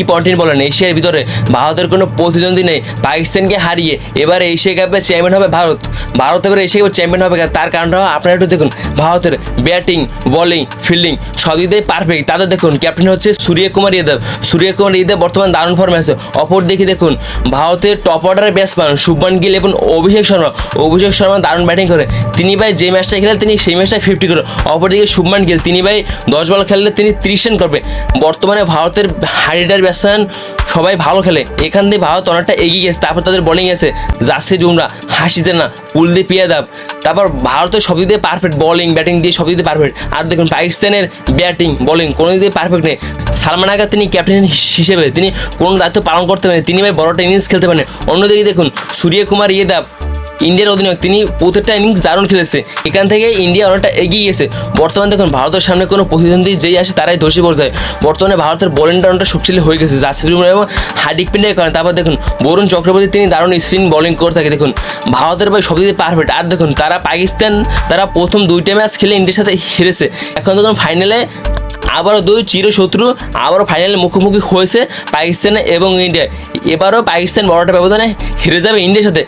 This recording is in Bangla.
রিকি পন্টিন বলেন এশিয়ার ভিতরে ভারতের কোনো প্রতিদ্বন্দ্বী নেই। পাকিস্তানকে হারিয়ে এবার এশিয়া কাপে চেয়ারম্যান হবে ভারত। ভারত এবার এসে চ্যাম্পিয়ন হবে তার কারণটা আপনারা একটু দেখুন, ভারতের ব্যাটিং বলিং ফিল্ডিং সব দিক দিয়ে পারফেক্ট তাদের দেখুন ক্যাপ্টেন হচ্ছে সূর্য কুমার ইয়াদব সূর্য কুমার ইয়াদব বর্তমান দারুণ ফর্মে আছে। অপর দিকে দেখুন, ভারতের টপ অর্ডারের ব্যাটসম্যান শুভমান গিল এবং অভিষেক শর্মা। অভিষেক শর্মা দারুণ ব্যাটিং করে। তিনি ভাই যে ম্যাচটা খেলেন, তিনি সেই ম্যাচটা ফিফটি করে। অপরদিকে শুভমান গিল, তিনি ভাই দশ বল খেললে তিনি ত্রিশ রান করবে। বর্তমানে ভারতের হাইডার ব্যাটসম্যান সবাই ভালো খেলে। এখান দিয়ে ভারত অনেকটা এগিয়ে গেছে, তারপর তাদের বোলিং এসে। জাসি ডুমরা হাসিতে না কুলদীপ ইয়াদব তারপর ভারতের সব দিয়ে পারফেক্ট বলিং ব্যাটিং দিয়ে সব দিয়ে পারফেক্ট আর দেখুন, পাকিস্তানের ব্যাটিং বোলিং কোনো দিক দিয়ে পারফেক্ট নেই। সালমান আগা তিনি ক্যাপ্টেন হিসেবে, তিনি কোনো দায়িত্ব পালন করতে পারেন তিনি ভাই বড়টা ইনিংস খেলতে পারেন অন্যদিকে দেখুন সূর্য কুমার ইয়াদব ইন্ডিয়ার অধিনায়ক, তিনি প্রত্যেকটা ইনিংস দারুণ খেলেছে। এখান থেকে ইন্ডিয়া অনেকটা এগিয়ে গেছে। বর্তমানে দেখুন, ভারতের সামনে কোনো প্রতিদ্বন্দ্বী যেই আসে তারাই ধসে পড়ে বর্তমানে ভারতের বোলিংটা অনেকটা শক্তিশালী হয়ে গেছে জাসির বুমরা এবং হার্দিক পান্ডিয়ার কারণে। তারপর দেখুন, বরুণ চক্রবর্তী, তিনি দারুণ স্পিন বোলিং করে থাকে। দেখুন, ভারতের ভাই সব দিকে পারফেক্ট আর দেখুন, তারা পাকিস্তান, তারা প্রথম দুইটা ম্যাচ খেলে ইন্ডিয়ার সাথে হেরেছে। এখন দেখুন ফাইনালে আবারও দুই চিরশত্রু আবারও ফাইনালে মুখোমুখি হয়েছে পাকিস্তান এবং ইন্ডিয়া। এবারও পাকিস্তান বড়টা ব্যবধানে হেরে যাবে ইন্ডিয়ার সাথে।